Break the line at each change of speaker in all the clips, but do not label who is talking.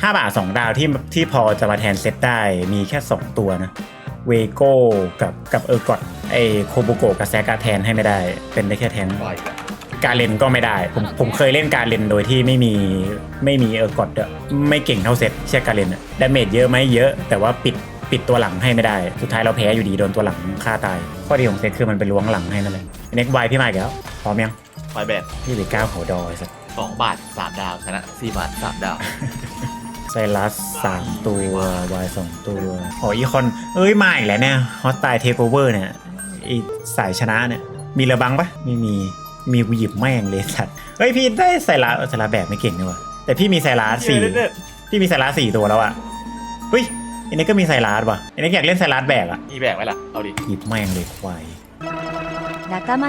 5 บาท 2 ดาวที่ที่พอจะมาแทนเซตได้มีแค่ 2 ตัวนะเวโก้กับกับเออร์กอดไอโคโบโกะกับแซกาแทนให้ไม่ได้ เป็นได้แค่แทง
ปล่อยกัน
การเลนก็ไม่ได้ ผมผมเคยเล่นการเลนโดยที่ไม่มีไม่มีเออร์กอดด้วยไม่เก่งเท่าเซตเชื่อการเลนอะดาเมจเยอะไหมเยอะ แต่ว่าปิดปิดตัวหลังให้ไม่ได้ สุดท้ายเราแพ้อยู่ดีโดนตัวหลังฆ่าตาย ข้อดีของเซตคือมันไปล้วงหลังให้นั่นแหละเน็กไวพี่มาอีกแล้วพร้อมยัง
ปล่อยแบน
พี่ไปก้าวหัวดอยสัก
สองบาทสามดาวชนะสี่บาทสามดาว
ไซรัสสามตัววายสองตัวโอ้อีคอน เอ้ยมาอีกแล้วเนี่ยฮอตไตเทคโอเวอร์เนี่ยไอสายชนะเนี่ย มีระบังปะไม่มีมีกูหยิบแม่งเลยสัตว์เฮ้ยพี่ได้ไซรัสไซรัสแบบไม่เก่งนี่หว่ะแต่พี่มีไซรัสสี่พี่มีไซรัสสี่ตัวแล้วอะเฮ้ยอันนี้ก็มีไซรัสว่ะอันนี้อยากเล่นไซรัสแบกอะ
มีแบกไว้ล่ะเอาดิ
หยิบแม่งเลยควาย
仲間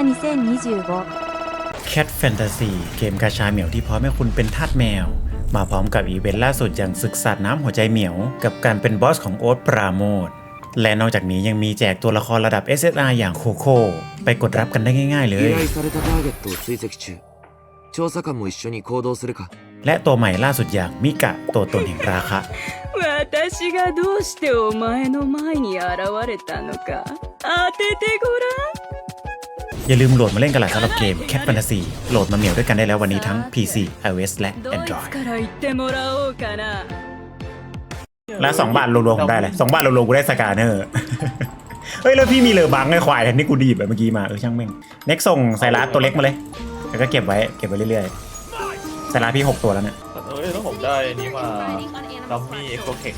2025
Cat Fantasy เกมกาชาเหมียวที่พร้อมให้คุณเป็นทาสแมว มาพร้อมกับอีเวนต์ล่าสุดอย่างศึกสัตว์น้ำหัวใจเหมียว กับการเป็นบอสของโอ๊ตปราโมทและนอกจากนี้ยังมีแจกตัวละครระดับ SSR อย่างโคโค่ไปกดรับกันได้ง่าย ๆ เลย
依頼されたターゲットを追跡中調査官も一緒に行動するか
และตัวใหม่ล่าสุดอย่างมิกะตัวตนแห่งราคะ
私がどうしてお前の前に現れたのか当ててごらん
อย่าลืมโหลดมาเล่นกันหลายสำหรับเกมแคปแฟนตาซีโหลดมาเหมียวด้วยกันได้แล้ววันนี้ทั้ง PC iOS และ Android และสองบาทโวมๆผมได้เลยสองบาทรวมๆกูได้สกาเนอร์เฮ้ยแล้วพี่มีเลอบังไอ้ควายแทนที่กูดีบไปเมื่อกี้มาเออช่างแม่งเน็กส่งไซรัสตัวเล็กมาเลย แล้วก็เก็บไว้เก็บไว้เรื่อยๆไซรัสพี่หกตัวแล้วเนี่ย
เออแล้วผมได้นี้มาดัมมี่เอฟโคเค็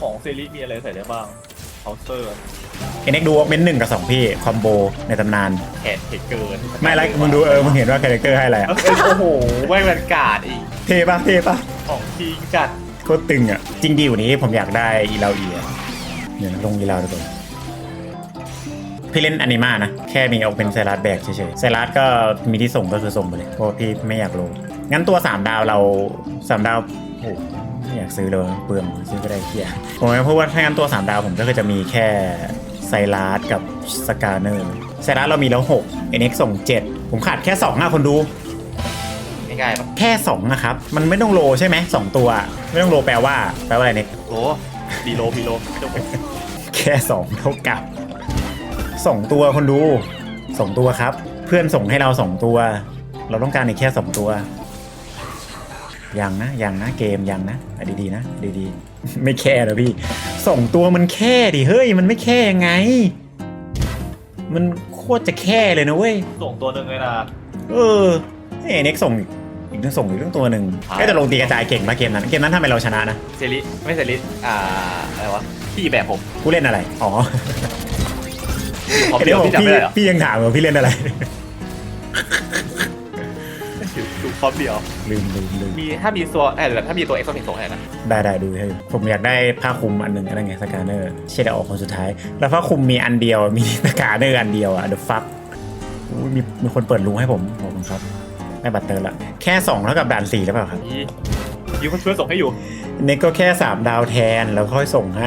ของเซรีมีอะไรใส่ได้บ้าง เคาน์เตอร์
เอ็นเอ็กดูเมนหนึ่งกับสองพี่ คอมโบในตำนาน
แขนเทคเกิน
ไม่ไรมึงดูเออมึงเห็นว่าคาแรคเตอร์ให้อะไรอะ
เอ้ยโอ้โหแว่นแวนการ์ดอีก
เท่ปะเท่ปะ
ของจริงจัด
โคตรตึงอะ จริงดีกว่านี้ผมอยากได้อีลาเอียเดี๋ยวนะลงอีลาดีกว่าพี่เล่นอนิมานะ แค่มีเอาเป็นไซรัสแบกเฉยๆไซรัสก็มีที่ส่งก็คือส่งไปเลยเพราะว่าพี่ไม่อยากลงงั้นตัว 3 ดาวเรา 3 ดาวโอ้โหไม่ อยากซื้อเลยเปลืองซื้อก็ได้เคลียร์ผมไม่พูดว่าถ้างั้นตัว 3 ดาวผมก็คือจะมีแค่ไซรัสกับสกาเนอร์ไซรัสเรามีแล้ว6 NX ส่ง7ผมขาดแค่2อะคนดู
ง่ายๆปะ
แค่2นะครับ มันไม่ต้องโลใช่ไหมสองตัว ไม่ต้องโลแปลว่าแปลว่าอะไรเน็ก
โอ้บีโลบีโลเจ้าผม
แค่สองเท่ากับสองตัวคนดูสองตัวครับ เพื่อนส่งให้เราสองตัว เราต้องการอีกแค่สองตัว ยังนะยังนะเกมยังนะอะดีๆนะดีๆไม่แค่นะพี่สองตัวมันแค่ดิเฮ้ยมันไม่แค่ยังไง มันโคตรจะแค่เลยนะเว้ย
ส่งตัวหนึ่งเลยนะ
เออเอ้เน็กส่งอีกอีกต้องส่งอีกเรื่องตัวหนึ่ง
อ่า
ก็จะลงตีกระจายเก่งมากเกมนั้นเกมนั้นทำไมเราชนะนะ
เซรีไม่เซรีอ่าอะไรวะพี่แบบผม
ผู้เล่นอะไรอ๋อ
ของ
เดี๋
เดี
ย
ยวว
บอก
พี่จำ
พี่
ไม่ได้เหรอ
พี่ยังถามว่าพี่เล่นอะไร
ดูคอมเดียว
ลืมลืมลืม
มีถ้ามีตัวเออถ้ามีตัวเอ็กซ์โซเทคส่งให้นะ
ได้ได้ดูให้ผมอยากได้ผ้าคลุมอันหนึ่งอะไรไงสกาเนอร์เชดออกคนสุดท้าย แล้วผ้าคลุมมีอันเดียวมีสกาเนอร์อันเดียวอะเดอะฟักมีมีคนเปิดรูให้ผมขอบคุณครับได้บัตรเตอร์ละแค่2เท่ากับด่าน4แล้วเปล่าครับ
มียูคนช่วยส่งให้อยู่
เน็กก็แค่3ดาวแทนแล้วค่อยส่งให้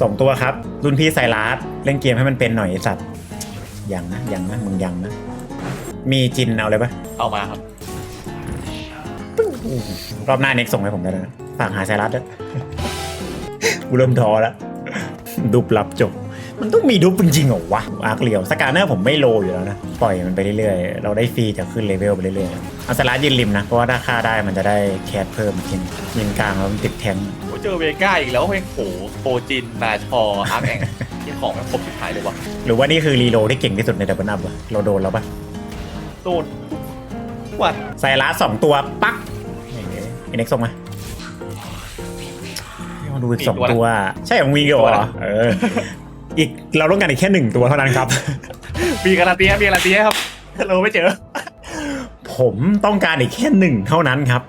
สองตัวครับ รุ่นพี่ไซรัสเล่นเกมให้มันเป็นหน่อยไอ้สัตว์ยังนะยังนะมึงยังนะ มีจินเอาเลยปะ
เอามาครับ
รอบหน้าเน็กส่งให้ผมได้แล้วนะฝากหาไซรัสด้วย กูเริ่มท้อแล้ว ดุบลับจบ มันต้องมีดุบจริงๆเหรอวะอาร์คเลียวสกาเนอร์ผมไม่โลอยู่แล้วนะ ปล่อยมันไปเรื่อยๆ เราได้ฟรีจะขึ้นเลเวลไปเรื่อยๆเอาไซรัสยืนริมนะ เพราะว่าถ้าฆ่าได้มันจะได้แคสเพิ่มกินยิงกลางแล้วมันติดแทงค์
โอ้เจอเวก้าอีกแล้วเฮ้ยโหโปรจินนาชออาร์แองที่ของมันครบสุดท้ายเลยว่ะ
หรือว่านี่คือรีโลที่เก่งที่สุดในดับเบิลอัพวะเราโดนแล้วปะ
โดนวัด
ไซรัสสองตัวปักเอ็นเอ็กส่งมามาดูอีกสองตัว ใช่ของวีเหรอเอออีกเราต้องการอีกแค่หนึ่งตัวเท่านั้นครับ
มีการันตีครับมีการันตีครับเราไม่เจอ
ผมต้องการอีกแค่หนึ่งเท่านั้นครับ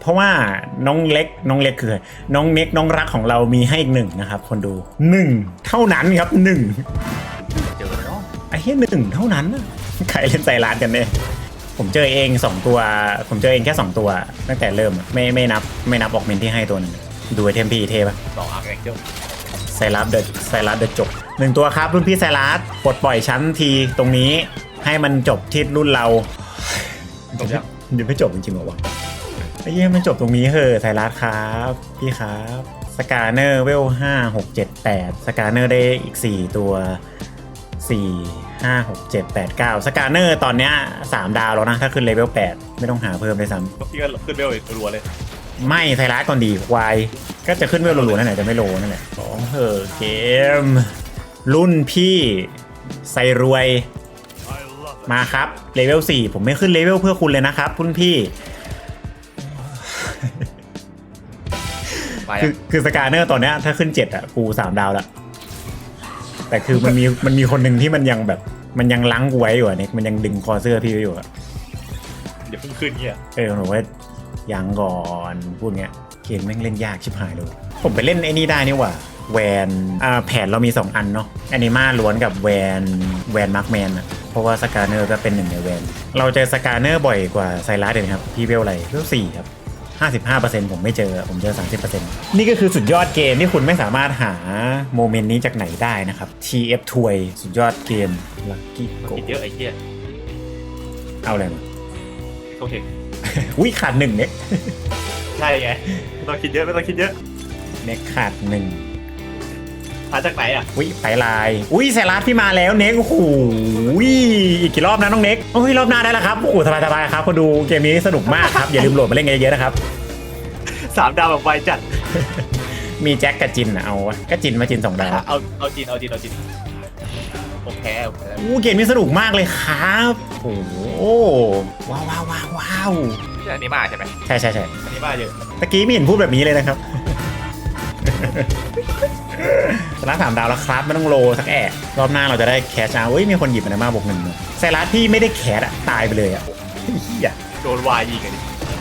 เพราะว่าน้องเล็กน้องเล็กคือน้องเน็กน้องรักของเรามีให้อีกหนึ่งนะครับ คนดูหนึ่งเท่านั้นครับหนึ่ง
เจอเนาะ
ไอ้เหี้ยหนึ่งเท่านั้นน่ะ ใครเล่นใจร้านกันเนี่ยผมเจอเองสองตัว ผมเจอเองแค่สองตัว ตั้งแต่เริ่มอะไม่ไม่นับไม่นับออกเมนที่ให้ตัวหนึ่งดูไอเทมพีเทปะ
สองอาร์แองเจ้า
ไซรัสเดอะไซรัสเดอะจบหนึ่งตัวครับรุ่นพี่ไซรัสปลดปล่อยชั้นทีตรงนี้ให้มันจบที่รุ่นเรา
จบยัง
เดี๋ยวไม่จบจริงๆเหรอวะไอ้เหี้ยมันจบตรงนี้เหอะไทยรัฐครับ พี่ครับสกาเนอร์เวลห้าหกเจ็ดแปดสกาเนอร์ได้อีกสี่ตัวสี่ ห้าหกเจ็ดแปดเก้าสกาเนอร์ตอนเนี้ยสามดาวแล้วนะ ถ้าขึ้นเลเวลแปดไม่ต้องหาเพิ่มเลยซ้ำ
พี่ก็ขึ้นเบลรัวๆเลย
ไม่ไทยรัฐก่อนดีควายก็จะขึ้นเวลรัวๆนั่นแหละจะไม่โลนั่นแหละสองเถอะเกม รุ่นพี่ใส่รวยมาครับเลเวล4ผมไม่ขึ้นเลเวลเพื่อคุณเลยนะครับรุ่นพี่
มา
คือคือสกาเนอร์ตอนเนี้ยถ้าขึ้น7อะกู3ดาวแล้ว แต่คือมันมีมันมีคนหนึ่งที่มันยังแบบ มันยังล้างกูไว้อยู่อะเน็กมันยังดึงคอเสื้อพี่ไว้อยู่อะ
เดี๋ยวเพิ่งขึ้นเงี้ย
เออหนูว่ายังก่อนพูดเงี้ยเกมแม่งเล่นยากชิบหายเลย ผมไปเล่นไอ้นี่ได้นี่หว่าแวนอ่าแผนเรามี 2 อันเนาะแอนิมาล้วนกับแวนแวนมาร์กแมนอะเพราะว่าสกาเนอร์ก็เป็นหนึ่งในแวน เราเจอสกาเนอร์บ่อยกว่าไซรัสเลยนะครับ พี่เวลอะไรเวลสี่ครับ 55%ผมไม่เจอผมเจอ 30%นี่ก็คือสุดยอดเกมที่คุณไม่สามารถหาโมเมนต์นี้จากไหนได้นะครับ TF t w y สุดยอดเกม Lucky
คิด
Go
เยอะไอ้เหี้ย
เอาอะไรมา
โอเค
อุ้ยขาดหนึ่งเน็ก
ใช่ไงไม่ต้องคิดเยอะไม่ต้องคิดเยอะ
เน็กขาดหนึ่ง
หาจากไหนอะ
อุ้ยไตลายอุ้ยไซรัสพี่มาแล้วเน็กโอ้โหอีกกี่รอบนะน้องเน็กโอ้ยรอบหน้าได้แล้วครับโอ้โหสบายๆครับก็ดูเกมนี้สนุกมากครับอย่าลืมโหลดมาเล่นกันเยอะๆนะครับ
สามดาวแบบไวจัด
มีแจ็คกับจินอะเอาวะก็จินมาจินสองดาว
เอาเอาจีนเอาจีนเอาจีนผมแพ้ผมแพ้
อู้เกมนี้สนุกมากเลยครับโอ้โหว้าวว้าวว้าวว้าว
ใช่อันนี้มาใช่ไหม
ใช่ใช่ใช่
อันนี้มาเยอะ
ตะกี้ไม่เห็นพูดแบบนี้เลยนะครับ สลัดสามดาวแล้วครับไม่ต้องโลสักแอะรอบหน้าเราจะได้แคชเอาเฮ้ยมีคนหยิบมันมาบวกหนึ่งมาไซรัสที่ไม่ได้แคชอะตายไปเลยอะเฮีย
โดนวายยิงกันดิ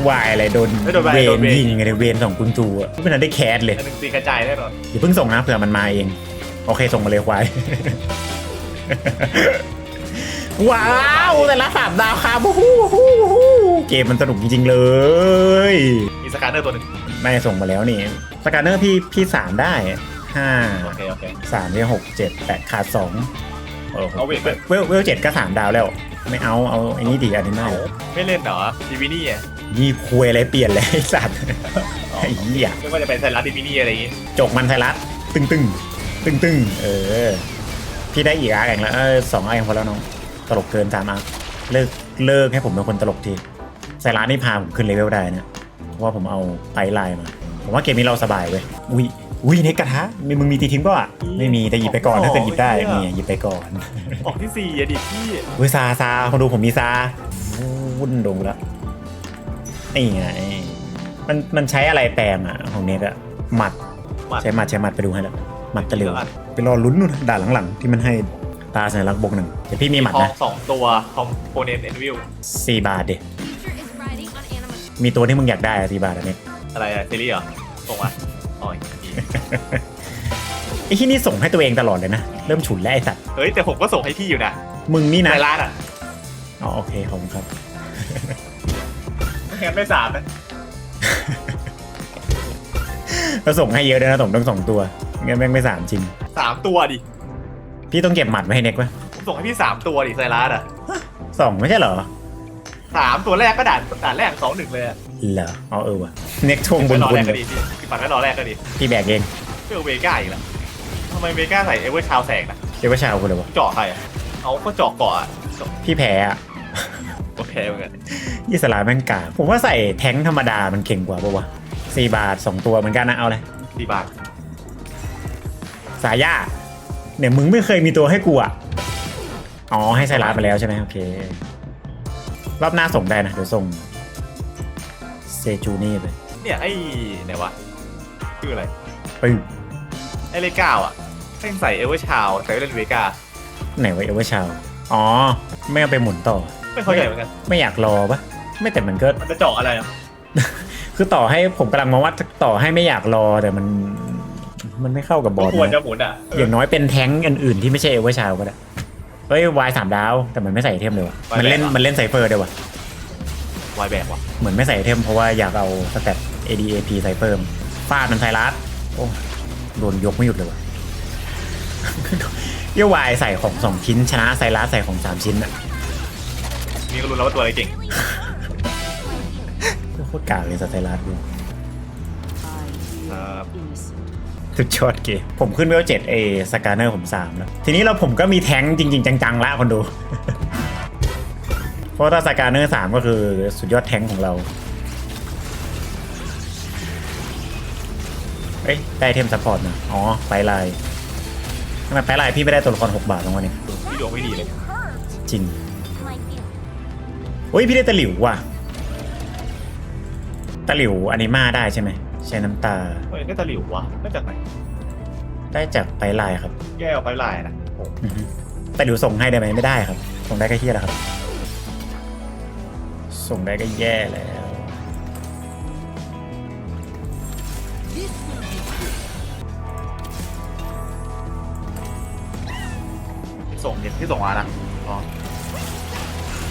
วายอะไรโดน
ไม่โดนวาย
เว
โด
น
นเวร
ยิงไงเนี่ยเวนสองคุณจูอะไม่ทันได้แคสเลย
อันหนึงตีกระจายแน่นอน
อย่าเพิ่งส่งนะเผื่อมันมาเอง โอเคส่งมาเลยควาย ว้าวแต่ละสามดาวครับวู้ฮู้ฮู้ฮู้เกมมันสนุกจริงๆเลย
มีสกาเนอร์ตัวหนึ่ง
ไม่ส่งมาแล้วนี่สกาเนอร์พี่พี่สามได้ห้า
โอเคโอเค
สามเนี่ยหกเจ็ดแปดขาดสองเออ
เอาเวทไป
เวลเวลเจ็ดก็สามดาวแล้ว ไม่เอาเอาไอ้นี่ดีอันนี้ไม่
เอาไม่เล่นเหรอดิวินี่อะ
ยี่คุยอะไรเปลี่ยนเลยไอ้สัตว์ไอ้เหี้ย
ไม่ว่าจะเป็นไซรัสดิวินี่อะไรอย่างงี้
จกมันไทยรัฐตึงตึงตึงตึงเออ พี่ได้อีกอาร์กเองแล้วเออสองอาร์กเองพอแล้วน้องตลกเกินสามอาร์กเลิกเลิกให้ผมเป็นคนตลกทีไซรัสนี่พาผมขึ้นเลเวลได้นะ เพราะว่าผมเอาไตรไลน์มา ผมว่าเกมนี้เราสบายเว้ย อุ้ย อุ้ยเนกกระทะมีมึงมีตีทิ้งป่ะอะไม่มีแต่หยิบไปก่อนถ้าเกิดหยิบได้นี่หยิบไปก่อน
ออกที่สี่อะดิพี่
อุ้ยซาซาคนดูผมมีซาวุ่นโดงแล้วนี่ไงมันมันใช้อะไรแปลงอะของเน็กอะหมัด
หมัด
ใช้หมัดใช้หมัดไปดูให้แล้วหมัดตะเหลวไปรอลุ้นนู่นด่านหลังๆ ที่มันให้ตาสัญลักษณ์บวกหนึ่งเดี๋ยวพี่มีหมัด
ทอง
นะ
สองตัวคอมโพเนนต์เอ็นวิว
สี่บาทเด มีตัวที่มึงอยากได้อะสี่บาทอันนี้
อะไรอะซีรีส์เหรอส่งมาอ๋ออีกที
ไอ้ที่นี่ส่งให้ตัวเองตลอดเลยนะ เริ่มฉุนแล้วไอ้สัตว์
เฮ้ย แต่ผมก็ส่งให้พี่อยู่นะ
มึงนี่นะ
ไซรัสอะ
อ๋อโอเคขอบคุณครับ
แค่ไม่สามนะ
เราส่งให้เยอะด้วยนะส่งต้องสองตัวงั้นแม่งไม่สามจริง
สามตัวดิ
พี่ต้องเก็บหมัดไว้ให้เน็กวะ
ผมส่งให้พี่สามตัวดิไซรัสอะ
สองไม่ใช่เหรอ
สามตัวแรกก็ด่านด่านแรกสองหนึ่งเลยอะ
เหรออ๋อเออว่ะเน็กทวงบุญ
รอ
คุณ
แรกก็ดีพี่พี่ปัดไม่รอแรกก็ดี
พี่แบกเอง
เจอเวก้าอีกแล้วทำไมเวก้าใส่เอเวอร์ชาวแสงนะ
เรียกว่าชาวคุณเลยวะ
เจาะใครอะเอาก็เจาะเกาะอะ
พี่แพ้อะ
โอเคเหมือนกัน
ยี่สลาแม่งกาผมว่าใส่แท้งธรรมดามันเก่งกว่าปะวะสี่บาทสองตัวเหมือนกันนะเอาเลย
สี่บาท
สายาเนี่ยมึงไม่เคยมีตัวให้กูอะอ๋อให้ไซรัสไปแล้วใช่ไหมโอเค รอบหน้าส่งได้นะ เดี๋ยวส่งเซจูนี่ไป
เนี่ยไอ้ไหนวะชื่ออะไร
ปึ๊บ
ไอ้เลขเก้าอะแม่งใส่เอเวอร์ชาวแต่ไม่เล่นเวก้า
ไหนวะเอเวอร์ชาวอ๋อ ไม่เอาไปหมุนต่อ
ไม่เข้าใจเหมือนกัน
ไม่อยากรอปะไม่แต่มันก็
มันจะเจาะอะไรอะ
คือต่อให้ผมกำลังมองว่าต่อให้ไม่อยากรอแต่มัน มันไม่เข้ากับบอ
ก็
ร์ด
ควรจะ
นะ
หมุนอะเอ
อ
อย่าง
น้อยเป็นแท้งอื่นๆที่ไม่ใช่เอเวอร์ชาวก็ได้ เฮ้ยวายสามดาว แต่มันไม่ใส่ไอเทมเลยวะมันเล่น มันเล่นไซเฟอร์ด้วยวะ
วายแบกว่ะ
เหมือนไม่ใส่ไอเทมเพราะว่าอยากเอาสแตท ADAP ใส่เพิ่มฟาดมันไซรัสโอ้โดนยกไม่หยุดเลยว่ะเยี่ยวายใส่ของสองชิ้น ชนะไซรัสใส่ของสามชิ้นอะ
นี่ก็รู้แล้วว่าตัวอะไรเก่ง
โคตรกากเลยสไตลัสดู
ครับ
สุดยอดเกม ผมขึ้นเวลเจ็ดเอสกาเนอร์ผมสามแล้ว ทีนี้เราผมก็มีแท้งจริง ๆ จังๆ ละคนดู เพราะถ้าสกาเนอร์สามก็คือสุดยอดแท้งของเรา เอ้ยได้ไอเทมซัพพอร์ตมาอ๋อ ไปไลน์ทำไมไปไลน์พี่ไม่ได้ตัวละคร6บาทตรงวันนี้
พี่ดวงไม่ดีเลย
จริงอุ้ยพี่ได้ตะหลิวว่ะตะหลิวอนิมาได้ใช่ไหม ใช้น้ำตา
เฮ้ยน่าจะหลิววะน่าจากไหน
ได้จากไปไลน์ครับ
แก้วไปลายนะโอ้
อือฮึแต่เดี๋ยวส่งให้ได้ไหมไม่ได้ครับ ส่งได้ก็เฮี้ยแล้วครับ ส่งได้ก็แย่แล้ว
ส่งเห็นที่ส่งมานะอ๋อ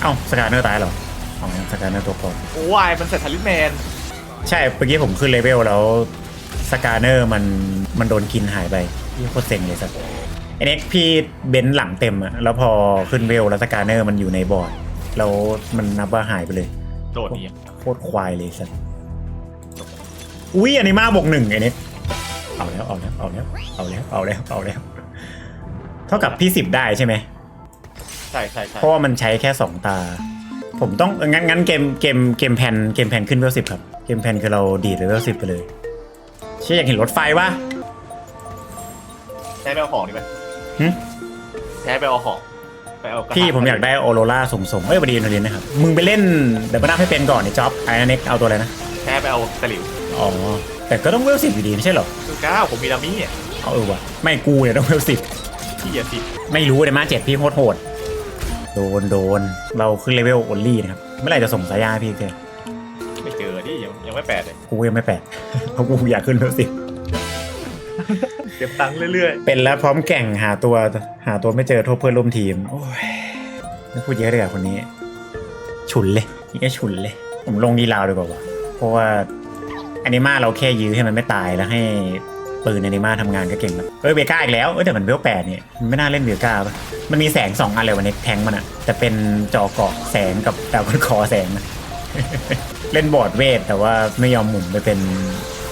เอ้าสกาเนอร์ตายเหรออ๋อสกาเนอร์ตัวปลอม
โอ้วายมันเสร็จทัลิสแมน
ใช่เมื่อกี้ผมขึ้นเลเวลแล้วสกาเนอร์มันมันโดนกินหายไปพี่โคตรเซ็งเลยสัตว์ไอเน็กพี่เบนซ์หลังเต็มอะแล้วพอขึ้นเวลแล้วสกาเนอร์มันอยู่ในบอร์ดแล้วมันนับว่าหายไปเลย
โดดนี้
โคตรควายเลยสัตว์อุ้ยอันนี้มาบวกหนึ่งไอ้เน็กเอาแล้วเอาแล้วเอาแล้วเอาแล้วเอาแล้วเอาแล้ว เท่ากับพี่สิบได้ใช่ไหม
ใช่ใช่ใช่
เพราะว่ามันใช้แค่สองตา ผมต้องงั้นงั้นเกมเกมเกมแพนเกมแพนขึ้นเวลสิบครับ เกมแพนคือเราดีดเลเวลสิบไปเลย เชื่ออยากเห็นรถไฟวะ
ใช้ไปเอาของดีไหม
หึ
ใช้ไปเอาของไปเอากระถง
พี่ผมอยากได้ออโรราสูงส่งเอ้ยประเด็นประเด็นนะครับ มึงไปเล่นเดี๋ยวมานับให้เป็นก่อนไอ้จ็อบไอ้นันเน็กเอาตัวอะไรนะ
ใช้ไปเอาตะหลิว
อ๋อ แต่ก็ต้องเวลสิบอยู่ดีไม่ใช่เหรอ
คือก้าผมมีดามี่อะ
เอาเออว่ะไม่กูเนี่ยต้องเวลสิบ
พี่อย่าสิ
ไม่รู้เลยมาเจ็ดพี่โคตรโหดโดนโดนเราขึ้นเลเวลโอลลี่นะครับเมื่อไหร่จะส่งสายยาให้พี่เจ
ไม่แปดเลย
กูยังไม่แปดเพราะกูอยากขึ้นเลเวลสิบ
เก็บตังค์เรื่อย
เป็นแล้วพร้อมแข่งหาตัวหาตัวไม่เจอโทษเพื่อนร่วมทีม โอ้ยไม่พูดเยอะเลยอะคนนี้ ฉุนเลยนี่ก็ฉุนเลย ผมลงดีลาวดีกว่าวะเพราะว่าอนิมาเราแค่ยื้อให้มันไม่ตายแล้วให้ปืนอนิมาทำงานก็เก่งแล้วเอ้ยเวก้าอีกแล้วเอ้ยแต่มันเวลแปดเนี่ยมันไม่น่าเล่นเวก้าปะมันมีแสงสองอันเลยวันนี้แทงมันอะแต่เป็นจอเกาะแสงกับดาวคอนคอแสงนะ เล่นบอร์ดเวท แต่ว่าไม่ยอมหมุนไปเป็น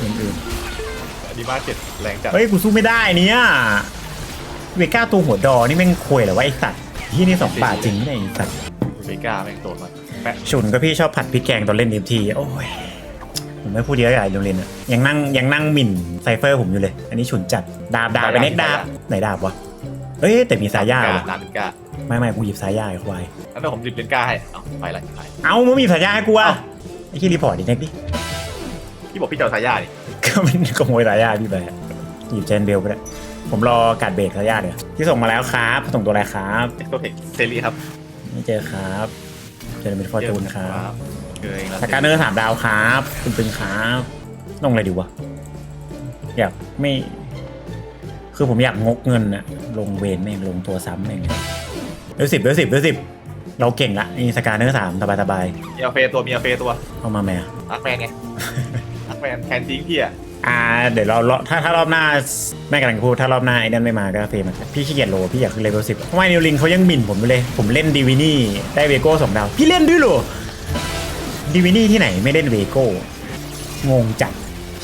อย่างอื่น
ๆอันนี้มาเจ็ดแรงจัด
เฮ้ยกูสู้ไม่ได้เนี่ยเวก้าตัวหัวดอนี่แม่งควยเหรอวะไอสัตว์ที่นี่สองบาทจริงไหมไอสัตว์
เมกาแม่งโดดมาแปะ
ฉุนก็พี่ชอบผัดพริกแกงตอนเล่นดีทีโอ้ยผมไม่พูดเยอะใหญ่โรงเรียนอะยังนั่งยังนั่งหมิ่นไซเฟอร์ผมอยู่เลย อันนี้ฉุนจัดดาบดาบไปเน็กดาบไหนดาบวะเฮ้ยแต่มีสายย่า
ก้า
ว่ะ
นาเป็นกา
ไม่ไม่กูหยิบสายย่าไอ้ควาย
แล้วแต่ผมดิบเป็นกาให้เอาไปละไป
เอามึงมีสายย่าให้กูอะไอ้ที่รีพอร์ตดิเน็กดิ
พี่บอกพี่เจ้าสายยาดิ
ก็มันขโมยสายย่าพี่ไปอะหยิบเจนเบลไปแล้วผมรอการเบรกสายย่าเดี๋ยวที่ส่งมาแล้วครับส่งตัวอะไรครับ
เอ็กโซเทคเซรีครับ
ไม่เจอครับเจอเป็นฟอร์จูนครับ
เจอเองแล้ว
สกาเนอร์สามดาวครับคุณตึงครับลงอะไรดีวะอยากไม่ คือผมอยากงกเงินอะลงเวนแม่งลงตัวซ้ำแม่งเบอร์สิบเบอร์สิบเบอร์สิบ เราเก่งละนี่สกาเนอร์สามสบายสบาย
มีอาเฟตัวมีอาเฟตัว
ๆเอามาแม่
อักแมนไงอักแมนแทนทิ้งพี่อะ
อ่า เดี๋ยวเรารอถ้าถ้ารอบหน้าแม่กำลังพูดถ้ารอบหน้าไอ้นั่นไม่มาก็เฟรมอะพี่ขี้เกียจโลพี่อยากขึ้นเลเวลสิบเพราะว่านิวลิงเขายังหมิ่นผมอยู่เลย ผมเล่นดีวินี่ได้เวโก้สองดาว พี่เล่นด้วยเหรอดีวินี่ที่ไหนไม่เล่นเวโก้งงจัด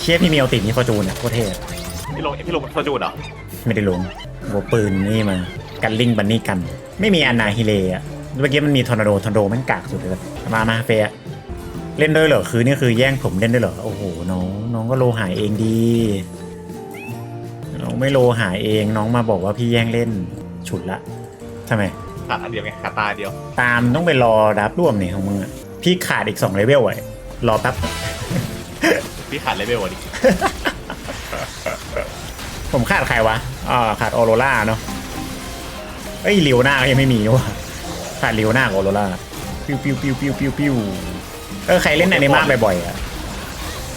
เชฟพี่เมียวติดนี่ฟอร์จูนอะโคตรเท่อะ
พี่ลงพี่ลงโซจูนเหรอ
ไม่ได้ลงหัวปืนนี่มากันลิงบันนี่กัน ไม่มีอนาฮิเลอะ เมื่อกี้มันมีทอร์นาโดทอร์นาโดแมันกากสุดเลยมามาเฟียเล่นด้วยเหรอคือนี่คือแย่งผมเล่นด้วยเหรอโอ้โหน้องน้องก็โลหายเองดีน้องไม่โลหายเองน้องมาบอกว่าพี่แย่งเล่นฉุดละทำไม
ขาดอันเดียวไงขาดตาเดียว
ตามต้องไปรอรับร่วมเนี่ยของมึงอะพี่ขาดอีกสองเลเวลไว้รอแป๊บ
พี่ขาดเลเวลอะดิ
ผมขาดใครวะอ่าขาดออโรล่าเนาะเอ้ยเลียวหน้าก็ยังไม่มีนี่หวะ ขาดเลียวหน้ากับอโรล่าปิ้วปิ้วปิ้วปิ้วปิ้วปิ้วเออใครเล่นอนิมาบ่อยๆอะ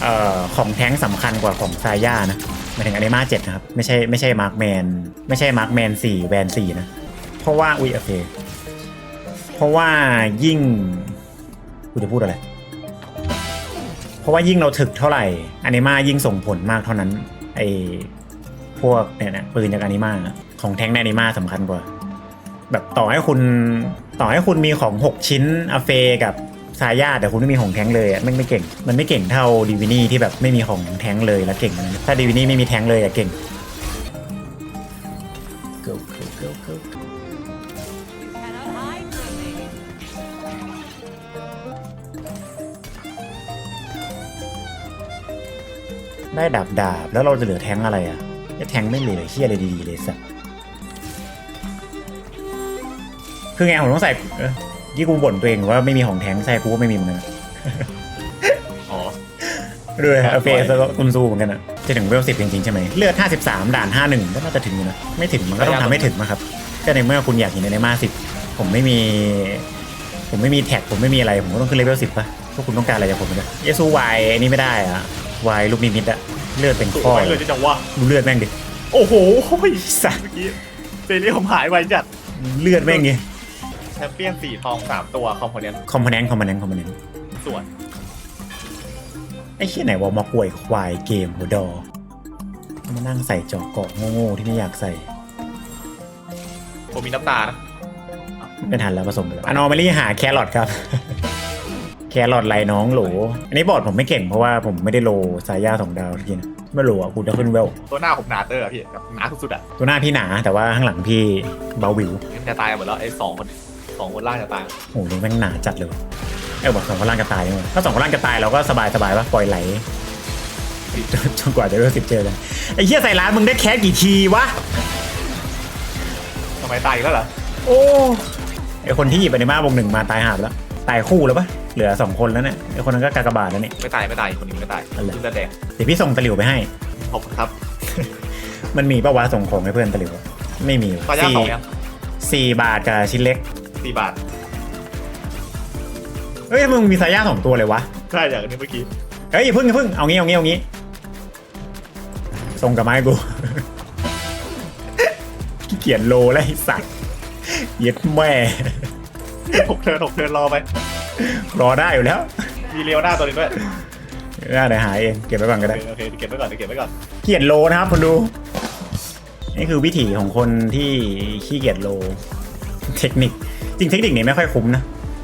เอ่อของแท้งสำคัญกว่าของซาย่านะหมายถึงอนิมาเจ็ดนะครับ ไม่ใช่ไม่ใช่มาร์คแมนไม่ใช่มาร์คแมนสี่แวนสี่นะ เพราะว่าอุ้ยโอเคเพราะว่ายิ่งกูจะพูดอะไร เพราะว่ายิ่งเราถึกเท่าไหร่อนิมายิ่งส่งผลมากเท่านั้นไอพวกเนี่ยนะปืนจากอนิมาของแท้งในอนิมาสำคัญกว่า แบบต่อให้คุณต่อให้คุณมีของ6ชิ้นอเฟกับซาย่าแต่คุณไม่มีของแท้งเลยอะแม่ไม่เก่ง มันไม่เก่งเท่าดีวินี่ที่แบบไม่มีของแท้งเลยแล้วเก่งถ้าดีวินี่ไม่มีแท้งเลยอะเก่งได้ดาบดาบแล้วเราจะเหลือแท้งอะไรอะแท้งไม่เหลือเฮียอะไรดีๆเลยสัส คือไงผมต้องใส่เอ้ยยี่กูบ่นตัวเองว่าไม่มีของแท้งใส่กูก็ไม่มีเหมือนกันอะ
อ๋อ
ด้วย
ครับ
เอเฟสแล้วก็คุณซูเหมือนกันอะจะถึงเวลสิบจริงๆใช่ไหมเลือด53ด่าน51ก็น่าจะถึงอยู่นะไม่ถึงมันก็ต้องทำให้ถึงนะครับก็ในเมื่อคุณอยากเห็นในมาสิบผมไม่มี ผมไม่มีแท็กผมไม่มีอะไร ผมก็ต้องขึ้นเลเวลสิบป่ะพวกคุณต้องการอะไรจากผมเนี่ยเยซูวายอันนี้ไม่ได้อะวายลูกนิมิตอะเลือดเป็น
ถูก
ข้อ
ไปเลยจังวะ
ดูเลือดแม่งดิ
โอ้โห
สัส
เมื่อกี้เซรีผมหายไปจัด
เลือดแม่งไง
แช มเปี้ยนสี่ทองสามตัวคอมโพเนนต์
คอมโพเนนต์คอมโพเนนต์คอมโพเนนต์
ส่วน
ไอ้เชี่ยไหนว่ามากวยควายเกมหัวดอมานั่งใส่จอกเกาะโง่ๆที่ไม่อยากใส่
ผมมีน้ำตานะ
ไม่ทันแล้วผสมไปแล้วอนอมารี่หาแครอทครับ แครอทไรน้องโหล อันนี้บอร์ดผมไม่เก่งเพราะว่าผมไม่ได้โลสายยาสองดาวทีนะไม่โลอะกูจะขึ้นเวล
ตัวหน้าผมหนาเตอร์อะพี่แบบหนาสุดๆอะ
ตัวหน้าพี่หนาแต่ว่าข้างหลังพี่เบาวิว
จะตายหมดแล้วไอ้สองคน สองคนล่างจะตาย
โอ้โหนี่แม่งหนาจัดเลยว่ะเออบอกสองคนล่างจะตายนี่หว่าถ้าสองคนล่างจะตายเราก็สบายสบายๆว่าปล่อยไหลจนจนกว่าจะเริ่มสิบเจอกันไอ้เหี้ยใส่ร้านมึงได้แคสกี่ทีวะ
ทำไมตายอีกแล้วเหรอ
โอ้ไอคนที่หยิบอนิมาวงหนึ่งมาตายหาบแล้ว ตายคู่แล้วปะเหลือสองคนแล้วเนี่ยไอคนนั้นก็กากบาทแล้วเนี่ย
ไม่ตายไม่ตายคนนี้ไม่ตาย
อะไร
ขึ้นเลือดแดง
เดี๋ยวพี่ส่งตะหลิวไปให้
ขอบคุณครับ
มันมีปะวะส่งของให้เพื่อนตะหลิวอะไม่มี
ตอนย่าง
สี่
สองยัง
สี่บาทกับชิ้นเล็ก
สี่บาท
เฮ้ยมึงมีสายย่าสองตัวเลยวะ
ใช่อย่างนี้เมื่อกี้
เฮ้ยอย่าเพึ่งอย่าเพึ่งเอางี้เอางี้เอางี้ส่งกับไม้กูขี้เกียจโลแล้วไอ้สัตว์เย็ดแม่
หกเทิร์นหกเทิร์นรอไป
รอได้อยู่แล้ว
มีเลียวหน้าตัวหนึงด้วย
น่าเดี๋ยวหาเองเก็บไว้ก่อนก็ได้
โอเคโอเคเก็บไว้ก่อนเก็บไว้ก่อน
เกียจโลนะครับคุณดูนี่คือวิถีของคนที่ขี้เกียจโล เทคนิค จริงเทคนิคนี้ไม่ค่อยคุ้มนะ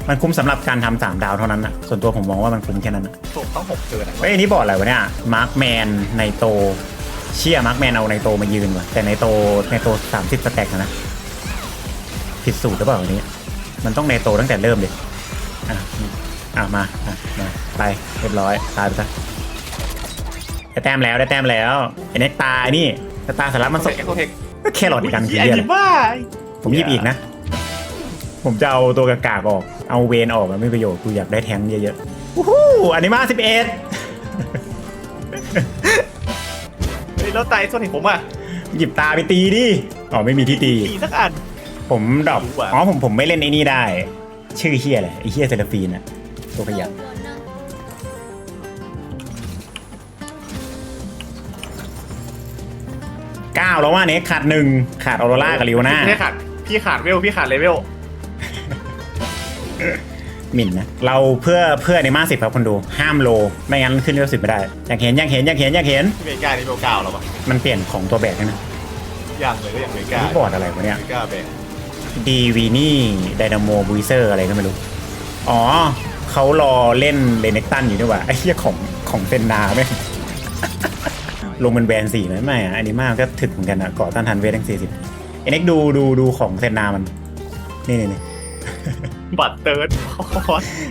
มันคุ้มสำหรับการทำสามดาวเท่านั้นนะส่วนตัวผมมองว่ามันคุ้มแค่นั้นนะ
ส่งต้องหกเทิร์นอะ
เฮ้ยอันนี้บอกอะไรวะเนี่ยมาร์คแมนในโต เชี่ยมาร์คแมนเอาในโตมายืนว่ะแต่ในโตในโตสามสิบสแต็กนะผิดสูตรหรือเปล่าอันนี้ มันต้องในโตตั้งแต่เริ่มเลยอะอะมาอะมาไปเรียบร้อยตายไปซะได้แต้มแล้วได้แต้มแล้วไอ้เน็กตายนี่แต่ตาสาระมันส
เอ็กโคเทค
ก็แค่หลอดอีกกันที
ไอ้
เดียว
ดิบ้า
ผมหยิบอีกนะ ผมจะเอาตัวกากากออก เอาเวนออกอะไม่ประโยชน์กูอยากได้แทงค์เยอะๆวู้ฮู้อันนี้มาสิบเอ็ด
เฮ้ยแล้วตายส่วนเห็นผมอะ
หยิบตาไปตีดิอ๋อไม่มีที่ตี
ตีสักอัน
ผมดรอป
รู้ว่ะ
อ๋อผมผมไม่เล่นไอ้นี่ได้ ชื่อเฮียอะไรไอ้เฮียเซลฟีนอะตัวขยับเก้าแล้วว่าเน็กขาดหนึ่งขาดออโรร่ากับลิโอน่า
พี่ขาดพี่ขาดเวลพี่ขาดเลเวล
หมิ่นนะเราเพื่อเพื่อในมาสิบครับคนดูห้ามโล ไม่งั้นขึ้นเร็วสิบไม่ได้อยากเห็นอยากเห็นอยากเห็นอยากเห็น
พี่เมกานี่เวลเก้าแล้วปะ
มันเปลี่ยนของตัวแบกด้วยนะ
ยังเลยก็ยังเมกา
นี่บอร์ดอะไรวะเนี่ย
เมกาแบง
ดีวีนี่ไดนาโมบูเซอร์อะไรก็ไม่รู้ อ๋อเขารอเล่นเลเนกตันอยู่ด้วยว่ะไอ้เหี้ยของของเซนนาไหมลงเป็นแบรนด์สี่ไหมไม่อะอันนี้มากก็ถึกเหมือนกันอะเกาะต้านทานเวททั้งสี่สิบเอ็กดูดูดูของเซนนามัน นี่นี่นี่
บัตรเติร์ด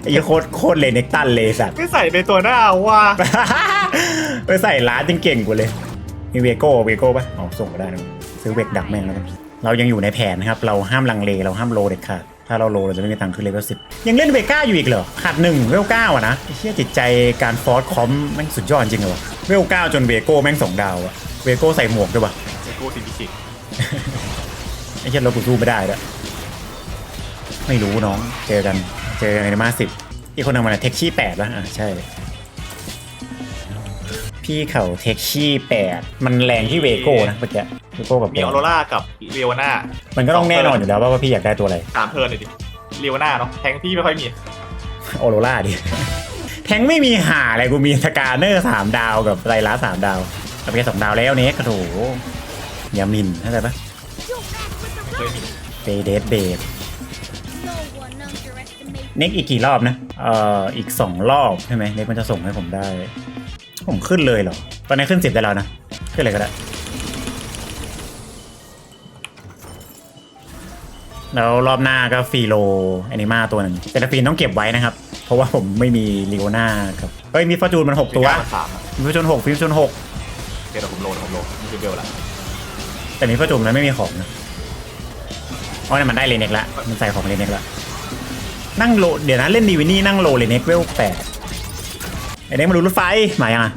ไอ้เหี้ยโคตรโคตรเลเนกตันเลยสัตว์
ไม่ใส่ในตัวหน้าว่า
ไปใส่ร้านจริงเก่งกว่าเลยมีเวโก้เวโก้ปะอ๋อส่งก็ได้นะซื้อเวกดักแม่งแล้วกันเรายังอยู่ในแผนนะครับ เราห้ามลังเลเราห้ามโลเด็ดขาดถ้าเราโลเราจะไม่มีตังค์ขึ้นเลเวลสิบยังเล่นเวก้าอยู่อีกเหรอขาดหนึ่งเวลเก้าอะนะไอ้เชี่ยจิตใจการฟอร์สคอมแม่งสุดยอดจริงเลยวะเวลเก้าจนเวโก้แม่งสองดาวอะเวโก้ใส่หมวกด้วยวะ
เมโก้ซีพีคิก
ไอ้เชี่ยเรากูสู้ไม่ได้ด้วย ไม่รู้น้อง เจอกัน เจอกันในมาสิบอีกคนหนึงมันเทคชี่แปดวะอะใช่ พี่เขาเทคชี่แปดมันแรงที่เวโก้นะเมื่อกี้เวโก้กับ
มีออโรร่ากับเรียวนา
มันก็ต้องแน่นอนอยู่แล้วว่าว่าพี่อยากได้ตัวอะไร
สามเทิร์นเลยดิเรียวนาเนาะแทงพี่ไม่ค่อยมี
โอโรล่าดิแทงไม่มีหาอะไรกูมีสกาเนอร์สามดาวกับไรลัสสามดาวกับแค่สองดาวแล้วเน็กกระโถอย่ามินเข้าใจปะ
เคยมี
เบเดสเบด
No one underestimates
เน็กอีกกี่รอบนะ เอ่อ อีกสองรอบใช่ไหมเน็กมันจะส่งให้ผมได้ ผมขึ้นเลยเหรอ ตอนนี้ขึ้นสิบได้แล้วนะ ขึ้นเลยก็ได้ แล้วรอบหน้าก็ฟีโลแอนิมาตัวหนึ่งแต่ละฟีนต้องเก็บไว้นะครับ เพราะว่าผมไม่มีลีโอนาครับเอ้ย มีฟอร์จูนมันหกตัว
สามอะ
มีฟอร์จูนหกฟิล์มจูนหก
เดี๋ยวผมโหลดผมโหลดนี่คือเบลละ
แต่มีฟอร์จูนมันไม่มีของนะอ๋อเนี่ยมันได้เลเน็กละมันใส่ของเลเน็กละ นั่งโลเดี๋ยวนะเล่นดีวินี่นั่งโลเลเน็กเวลแปดไอเน็กมาดูรถไฟมายังอะ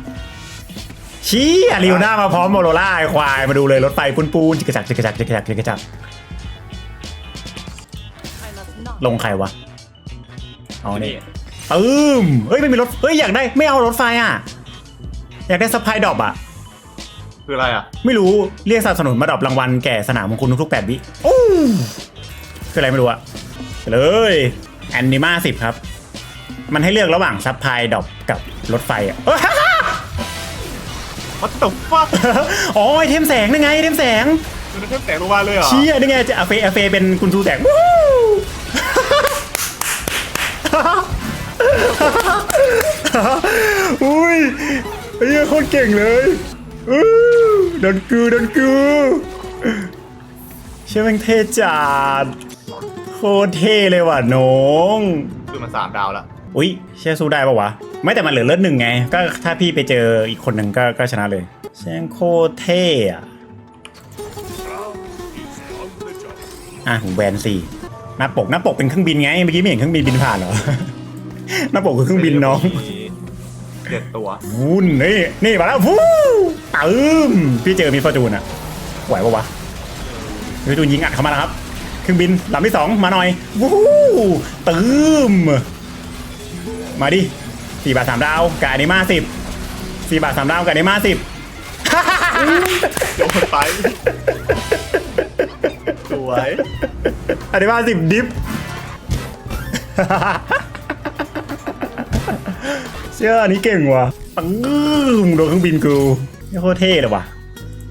ชี้อะลีโอนามาพร้อมโมโรล่าไอควายมาดูเลยรถไฟปูนปูนจิกกระจักจิกกระจักจิกกระจักจิกกระจักลงใครวะเอานี่ตึมเฮ้ยไม่มีรถเฮ้ยอยากได้ไม่เอารถไฟอะ อยากได้สปายดรอปอะ
คืออะไรอะ
ไม่รู้เรียกสนับสนุนมาดรอปรางวัลแก่สนามของคุณทุกๆแปดวิโอ้คืออะไรไม่รู้อะไปเลย แอนนิมาสิบครับ มันให้เลือกระหว่างซับพลายดรอปกับรถไฟอะเอ้ย
What the fuck
อ๋อไอเทมแสงนี่ไงไอเทมแสง
มันเพิ่มแสงลงมาเลยเหรอ
เชี่ยนี่ไงจะอาเฟอาเฟเป็นคุณทูแสงวู้อุ้ยไอ้เหี้ยโคตรเก่งเลยอู้ดันกูดันกูเชื่อแม่งเท่จัดโคตรเท่เลยว่ะน้อง
คือมันสามดาวละ
อุ้ยเชื่อสู้ได้ปะวะ ไม่แต่มันเหลือเลือดหนึ่งไง ก็ถ้าพี่ไปเจออีกคนหนึ่งก็ก็ชนะเลยแช่งโคตรเท่อะอะผมแบนสี่หน้าปกหน้าปกเป็นเครื่องบินไงเมื่อกี้ไม่เห็นเครื่องบินบินผ่านเหรอ หน้าปกคือเครื่องบินน้อง
เจ็ดตัว
วุ้นนี่นี่มาแล้ววู้ตึมพี่เจอมีฟอร์จูนอะไหวปะวะมีฟอร์จูนยิงอัดเข้ามาแล้วครับ เครื่องบินลำที่สองมาหน่อยวู้ตึมมาดิสี่บาทสามดาวกับอนิมาสิบสี่บาทสามดาวกับอนิมาสิบ
โยนไปสวย
อนิมาสิบดิฟเชื่ออันนี้เก่งว่ะปังมโดนเครื่องบินกูนี่โคตรเท่เลยว่ะ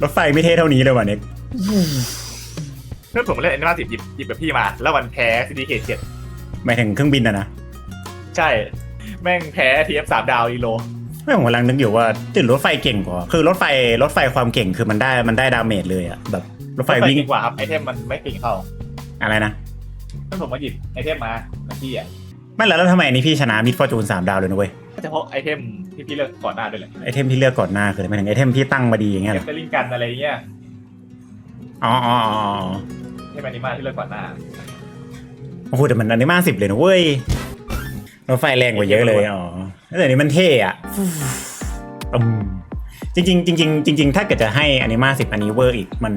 รถไฟไม่เท่เท่านี้เลยว่ะเน็ก
เพื่อนผมเล่นแอนิมาสิบหยิบหยิบแบบพี่มา แล้วมันแพ้ซีดีเคเจ็ด
หมายถึงเครื่องบินอะนะ
ใช่ แม่งแพ้ทีเอฟสามดาวอีโล
ไม่ผมกำลังนึกอยู่ว่าตื่นรถไฟเก่งกว่า คือรถไฟรถไฟความเก่งคือมันได้มันได้ดาเมจเลยอะแบบรถไฟวิ่ง
เก่งกว่าครับไอเทมมันไม่เก่งเท่า
อะไรนะ
เพื่อนผมมาหยิบไอเทมมาแล้วพี่อะ
ไม่แล้วแล้วทำไมอันนี้พี่ชนะมิดฟอร์จูนสามดาวเลยนะเว้ย
เฉพาะไอเทมที่พี่เลือกก่อนหน้าด้วยแหละ
ไอเทมที่เลือกก่อนหน้าคืออะไรหมายถึงไอเทมที่ตั้งมาดีอย่างเงี้ย
เท
เหร
ม
อ
เตลิงกันอะไรเงี้ย
อ๋ออ๋ออ๋ออ๋อ
เทมแอนิมาที่เลือกก่อนหน้า
โอ้โหแต่มันอันนี้มาสิบเลยนะเว้ยรถไฟแรงกว่าเยอะเลยอ๋อแต่อันนี้มันเท่อะอืมจริงๆจริงๆจริงๆถ้าเกิดจะให้อนิมาสิบอันนี้เวอร์อีกมัน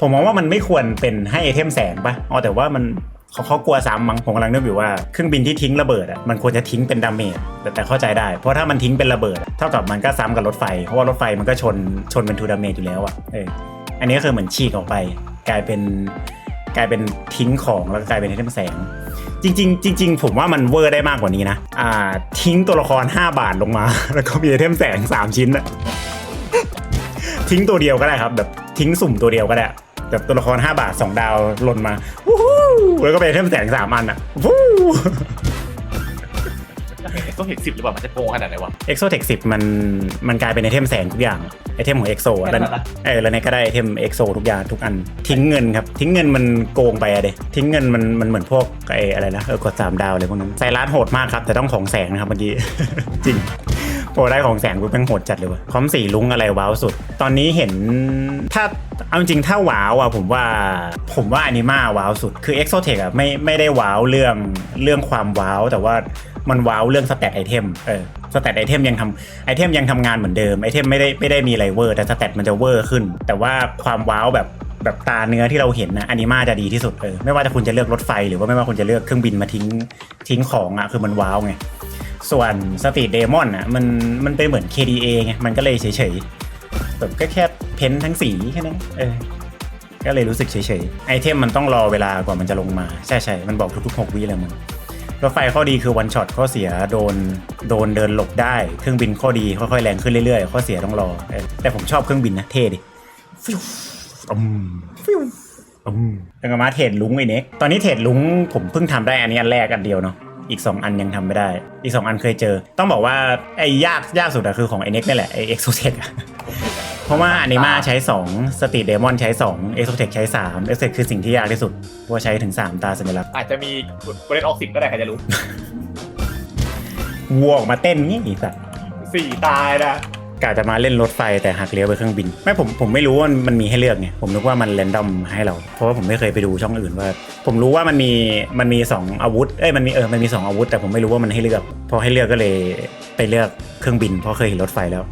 ผมมองว่ามันไม่ควรเป็นให้ไอเทมแสงปะอ๋อแต่ว่ามันเขาเขากลัวซ้ำมั้งผมกำลังนึกอยู่ว่าเครื่องบินที่ทิ้งระเบิดอะมันควรจะทิ้งเป็นดาเมจแต่แต่เข้าใจได้ เพราะถ้ามันทิ้งเป็นระเบิดอะเท่ากับมันก็ซ้ำกับรถไฟ เพราะว่ารถไฟมันก็ชนชนเป็นทูดาเมจอยู่แล้วอะเออ อันนี้ก็คือเหมือนฉีกออกไป กลายเป็นกลายเป็นทิ้งของแล้วก็กลายเป็นไอเทมแสง จริง ๆ จริง ๆ ผมว่ามันเวอร์ได้มากกว่านี้นะอ่า ทิ้งตัวละคร 5 บาทลงมา แล้วก็มีไอเทมแสง 3 ชิ้นอะทิ้งตัวเดียวก็ได้ครับ แบบทิ้งสุ่มตัวเดียวก็ได้แบบตัวละคร 5 บาท 2 ดาวหล่นมาวู้แล้วก็เป็นเทมแสง3อันอะวู้
ต้องเห็นสิบหรือเปล่ามันจะโกงขนาดไหนวะ
เอ็กโซเทคสิมันมันกลายเป็นไอเทมแสงทุกอย่างไอเทมของเอ็กโซแล้ว
แค่นั้นนะ
เออแล้วเนี่ยก็ได้ไอเทมเอ็กโซทุกอย่างทุกอัน ทิ้งเงินครับ ทิ้งเงินมันโกงไปอะเดทิ้งเงินมันมันเหมือนพวกไออะไรนะเออกดสามดาวอะไรพวกนั้นไซรัสโหดมากครับแต่ต้องของแสงนะครับเมื่อกี้ จริง พอได้ของแสงปุ๊บแม่งโหดจัดเลยว่ะคอมสีลุงอะไรว้าวสุด ตอนนี้เห็นถ้าเอาจริงถ้าว้าวอะผมว่าผมว่าอนิมาว้าวสุด คือเอ็กโซเทคอะไม่ไม่ได้ว้าวเรื่องเรื่องความว้าวแต่ว่ามันว้าวเรื่องสแตทไอเทมเออสแตทไอเทมยังทำไอเทมยังทำงานเหมือนเดิมไอเทมไม่ได้ไม่ได้มีอะไรเวอร์แต่สแตทมันจะเวอร์ขึ้น แต่ว่าความว้าวแบบแบบตาเนื้อที่เราเห็นนะอนิมาจะดีที่สุดเออไม่ว่าจะคุณจะเลือกรถไฟหรือว่าไม่ว่าคุณจะเลือกเครื่องบินมาทิ้งทิ้งของอะคือมันว้าวไง ส่วนสตรีทเดมอนอะมันมันเป็นเหมือน KDA ไงมันก็เลยเฉยๆแบบก็แค่เพ้นท์ทั้งสีแค่นั้นเออก็เลยรู้สึกเฉยๆไอเทมมันต้องรอเวลากว่ามันจะลงมา ใช่ใช่มันบอกทุกๆ 6 วิเลยมันรถไฟข้อดีคือวันช็อตข้อเสียโดนโดนเดินหลบได้ เครื่องบินข้อดีค่อยๆแรงขึ้นเรื่อยๆ ข้อเสียต้องรอเออแต่ผมชอบเครื่องบินนะเท่ดิฟิวอืมฟิวอืมแล้วก็มาเทรดลุงไอเน็กตอนนี้เทรดลุงผมเพิ่งทำได้อันนี้อันแรกอันเดียวเนาะ อีก 2 อันยังทำไม่ได้ อีก 2 อันเคยเจอ ต้องบอกว่าไอ้ยากยากสุดอะคือของไอเน็กนี่แหละไอเอ็กโซเทคอะเพราะว่าอนิมาใช้ 2 สตรีทเดมอนใช้ 2 เอ็กโซเทคใช้ 3 เอ็กโซเทคคือสิ่งที่ยากที่สุดเพราะว่าใช้ถึง 3 ตาสัญลักษณ์
อาจจะมีโกลเด้นออกสิบก็ได้ใครจะรู้
วัวออกมาเต้นงี้อีสัตว์
สี่ตายนะ
กะจะมาเล่นรถไฟแต่หักเลี้ยวไปเครื่องบิน ไม่ผมผมไม่รู้ว่ามันมีให้เลือกไงผมนึกว่ามันเรนดอมให้เรา เพราะว่าผมไม่เคยไปดูช่องอื่นว่า ผมรู้ว่ามันมีมันมีสองอาวุธเอ้ยมันมีเออมันมีสองอาวุธ แต่ผมไม่รู้ว่ามันให้เลือก พอให้เลือกก็เลยไปเลือกเครื่องบินเพราะเคยเห็นรถไฟแล้ว